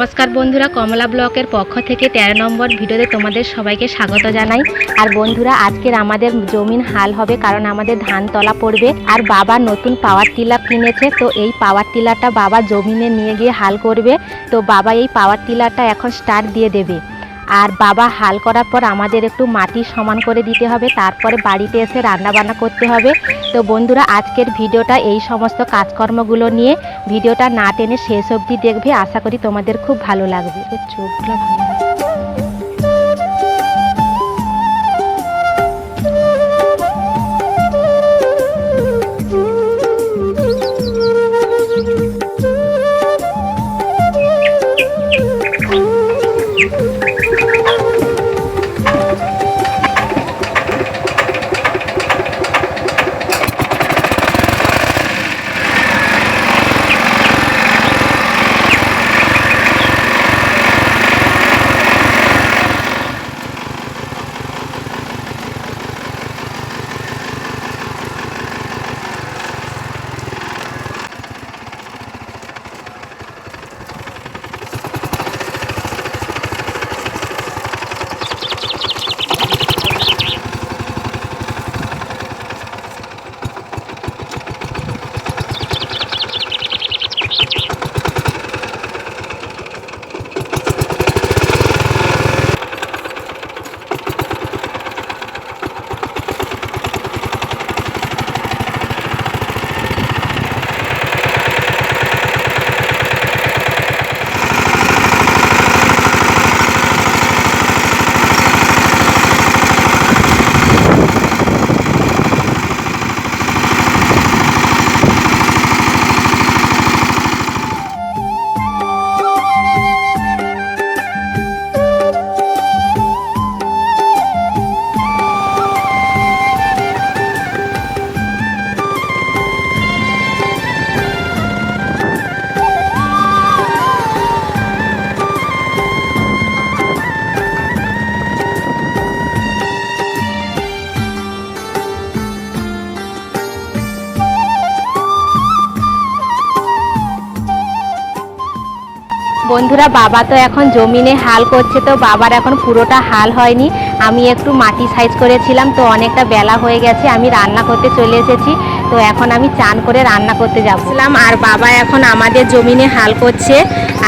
নমস্কার বন্ধুরা, কমলা ব্লকের পক্ষ থেকে তেরো নম্বর ভিডিওতে তোমাদের সবাইকে স্বাগত জানাই। আর বন্ধুরা, আজকের আমাদের জমিন হাল হবে কারণ আমাদের ধান তলা পড়বে আর বাবা নতুন পাওয়ার টিলার কিনেছে। তো এই পাওয়ার টিলারটা বাবা জমিনে নিয়ে গিয়ে হাল করবে। তো বাবা এই পাওয়ার টিলারটা এখন স্টার্ট দিয়ে দেবে। আর বাবা হাল করার পর আমাদের একটু মাটি সমান করে দিতে হবে, তারপরে বাড়িতে এসে রান্না বান্না করতে হবে। তো বন্ধুরা, আজকের ভিডিওটা এই সমস্ত কাজকর্মগুলো নিয়ে ভিডিওটা না টেনে শেষ অবধি দেখবে। আশা করি তোমাদের খুব ভালো লাগবে। চোখগুলো ভালো বন্ধুরা, বাবা তো এখন জমিনে হাল করছে, তো বাবার এখন পুরোটা হাল হয়নি। আমি একটু মাটি সাইজ করেছিলাম, তো অনেকটা বেলা হয়ে গেছে, আমি রান্না করতে চলে এসেছি। তো এখন আমি চান করে রান্না করতে যাচ্ছিলাম আর বাবা এখন আমাদের জমিনে হাল করছে।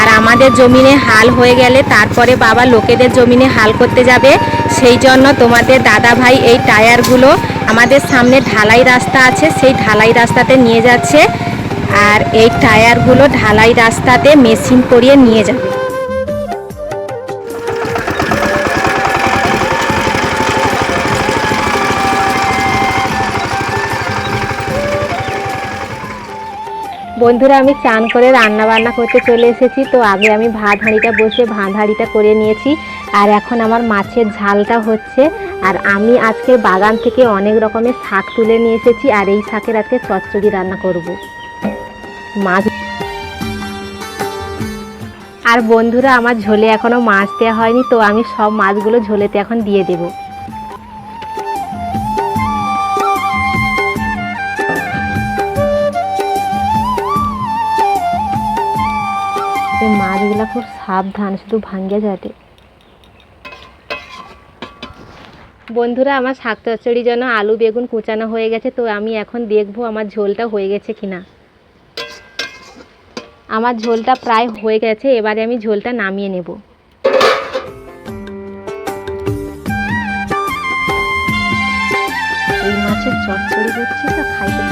আর আমাদের জমিনে হাল হয়ে গেলে তারপরে বাবা লোকেদের জমিনে হাল করতে যাবে। সেই জন্য তোমাদের দাদা ভাই এই টায়ারগুলো আমাদের সামনে ঢালাই রাস্তা আছে, সেই ঢালাই রাস্তাতে নিয়ে যাচ্ছে। আর এই টায়ারগুলো ঢালাই রাস্তাতে মেশিন করিয়ে নিয়ে যাবে। বন্ধুরা, আমি চান করে রান্না বান্না করতে চলে এসেছি। তো আগে আমি ভাত হাঁড়িটা বসে ভাত হাঁড়িটা করে নিয়েছি। আর এখন আমার মাছের ঝালটা হচ্ছে। আর আমি আজকে বাগান থেকে অনেক রকমের শাক তুলে নিয়ে এসেছি। আর এই শাকের আজকে চচ্চড়ি রান্না করব। মাছ আর বন্ধুরা, আমার ঝোলে এখনও মাছ দেওয়া হয়নি, তো আমি সব মাছগুলো ঝোলেতে এখন দিয়ে দেব। মাছগুলো খুব সাবধান, শুধু ভাঙ্গে যাতে বন্ধুরা, আমার শাক চচ্চড়ির জন্য আলু বেগুন কুচানো হয়ে গেছে, তো আমি এখন দেখব আমার ঝোলটা হয়ে গেছে কিনা। আমার ঝোলটা প্রায় হয়ে গেছে, এবারে আমি ঝোলটা নামিয়ে নেব। এই মাছের চচ্চড়ি হচ্ছে, তো খাইতে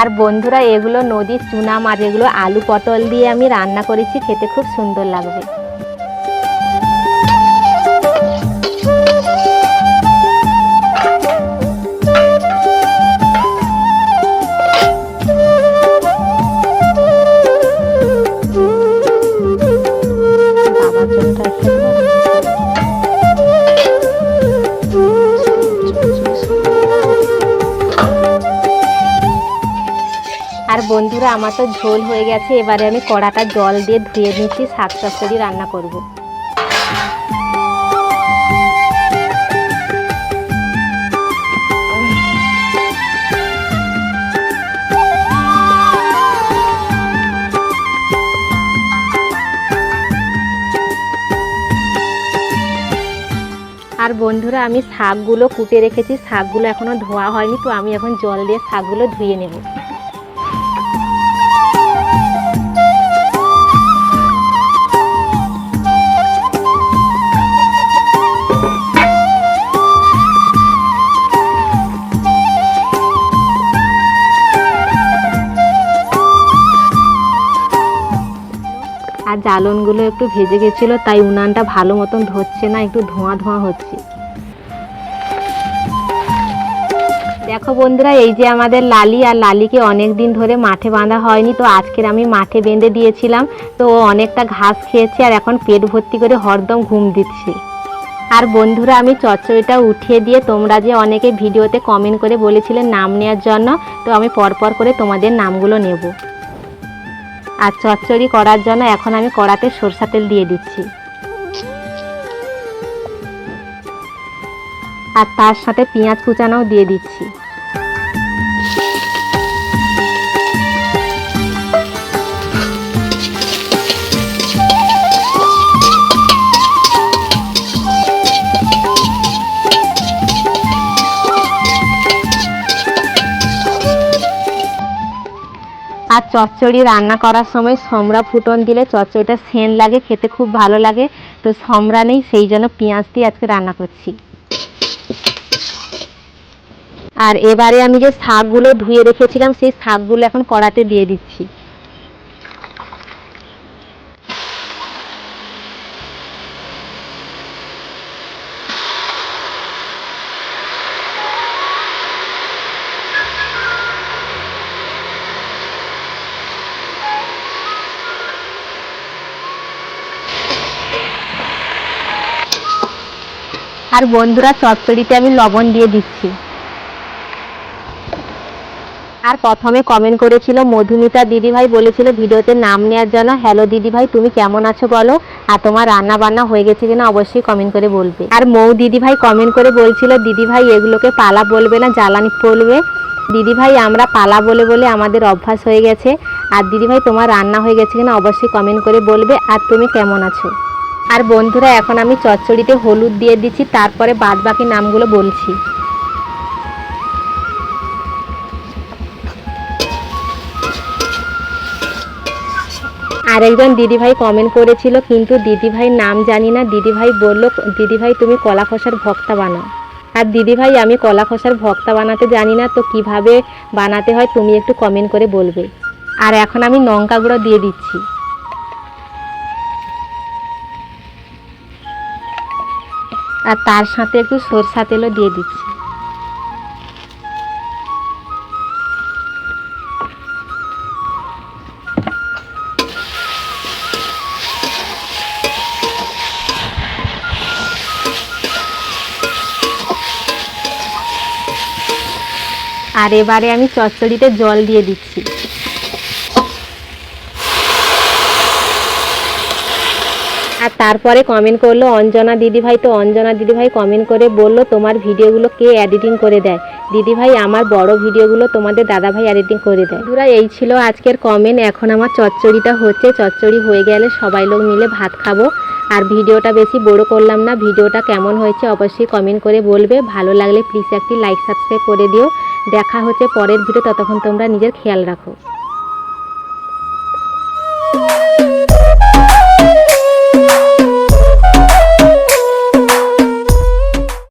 আর বন্ধুরা, এগুলো নদীর চুনা মাছ এগুলো আলু পটল দিয়ে আমি রান্না করেছি, খেতে খুব সুন্দর লাগবে। বন্ধুরা, আমার তো ঝোল হয়ে গেছে। এবারে আমি কড়াটা জল দিয়ে ধুয়ে নিচ্ছি শাক সবজি রান্না করব। আর বন্ধুরা, আমি শাকগুলো কুটে রেখেছি। শাকগুলো এখনও ধোয়া হয়নি, তো আমি এখন জল দিয়ে শাকগুলো ধুয়ে নেব। আর জ্বালনগুলো একটু ভেজে গেছিল, তাই উনানটা ভালো মতন ধরছে না, একটু ধোঁয়া ধোঁয়া হচ্ছে। দেখো বন্ধুরা, এই যে আমাদের লালি, আর লালিকে অনেক দিন ধরে মাঠে বাঁধা হয়নি, তো আজকের আমি মাঠে বেঁধে দিয়েছিলাম, তো ও অনেকটা ঘাস খেয়েছে, আর এখন পেট ভর্তি করে হরদম ঘুম দিচ্ছে। আর বন্ধুরা, আমি চচ্চড়িটা উঠিয়ে দিয়ে তোমরা যে অনেকে ভিডিওতে কমেন্ট করে বলেছিলে নাম নেওয়ার জন্য, তো আমি পরপর করে তোমাদের নামগুলো নেব। আর চচ্চড়ি করার জন্য এখন আমি কড়াতে সরষা তেল দিয়ে দিচ্ছি। আর তার সাথে পেঁয়াজ কুচানোও দিয়ে দিচ্ছি। আর চচ্চড়ি রান্না করার সময় সমরা ফুটন দিলে চচ্চড়িটা সেন লাগে, খেতে খুব ভালো লাগে। তো সমরা নেই, সেই জন্য পেঁয়াজ দিয়ে আজকে রান্না করছি। আর এবারে আমি যে শাকগুলো ধুয়ে রেখেছিলাম, সেই শাকগুলো এখন কড়াতে দিয়ে দিচ্ছি। আর বন্ধুরা চচ্চড়িতে আমি লবণ দিয়ে দিচ্ছি। আর প্রথমে কমেন্ট করেছিল মধুমিতা দিদিভাই, বলেছিল ভিডিওতে নাম নেওয়ার জন্য হ্যালো দিদিভাই, তুমি কেমন আছো বলো? আর তোমার রান্না বান্না হয়ে গেছে কিনা অবশ্যই কমেন্ট করে বলবে। আর মৌ দিদিভাই কমেন্ট করে বলছিল, দিদিভাই, এগুলোকে পালা বলবে না, জ্বালানি বলবে দিদিভাই, আমরা পালা বলে বলে আমাদের অভ্যাস হয়ে গেছে। আর দিদিভাই, তোমার রান্না হয়ে গেছে কিনা অবশ্যই কমেন্ট করে বলবে। আর তুমি কেমন আছো? আর বন্ধুরা, এখন আমি চচ্চড়িতে হলুদ দিয়ে দিচ্ছি, তারপরে বাদ বাকি নামগুলো বলছি। আরেকজন দিদিভাই কমেন্ট করেছিল, কিন্তু দিদিভাই নাম জানি না, দিদিভাই বলল, দিদিভাই, তুমি কলা খোসার ভক্তা বানাও। আর দিদিভাই, আমি কলা খোসার ভক্তা বানাতে জানি না, তো কীভাবে বানাতে হয়, তুমি একটু কমেন্ট করে বলবে। আর এখন আমি লঙ্কা গুঁড়ো দিয়ে দিচ্ছি। আর তার সাথে একটু সরষা তেলও দিয়ে দিচ্ছি। আর এবারে আমি চচ্চড়িতে জল দিয়ে দিচ্ছি। আর তারপরে কমেন্ট করল, অঞ্জনা দিদিভাই। তো অঞ্জনা দিদিভাই কমেন্ট করে বলল, তোমার ভিডিওগুলো কে এডিটিং করে দেয়? দিদিভাই, আমার বড় ভিডিওগুলো তোমাদের দাদাভাই এডিটিং করে দেয়। দুরা এই ছিল আজকের কমেন্ট এখন আমার চচ্চড়িটা হচ্ছে, চচ্চড়ি হয়ে গেলে সবাই লোক মিলে ভাত খাব। আর ভিডিওটা বেশি বড় করলাম না, ভিডিওটা কেমন হয়েছে অবশ্যই কমেন্ট করে বলবে। ভালো লাগলে প্লিজ একটি লাইক সাবস্ক্রাইব করে দিও। দেখা হচ্ছে পরের ভিডিও ততক্ষণ তোমরা নিজের খেয়াল রাখো।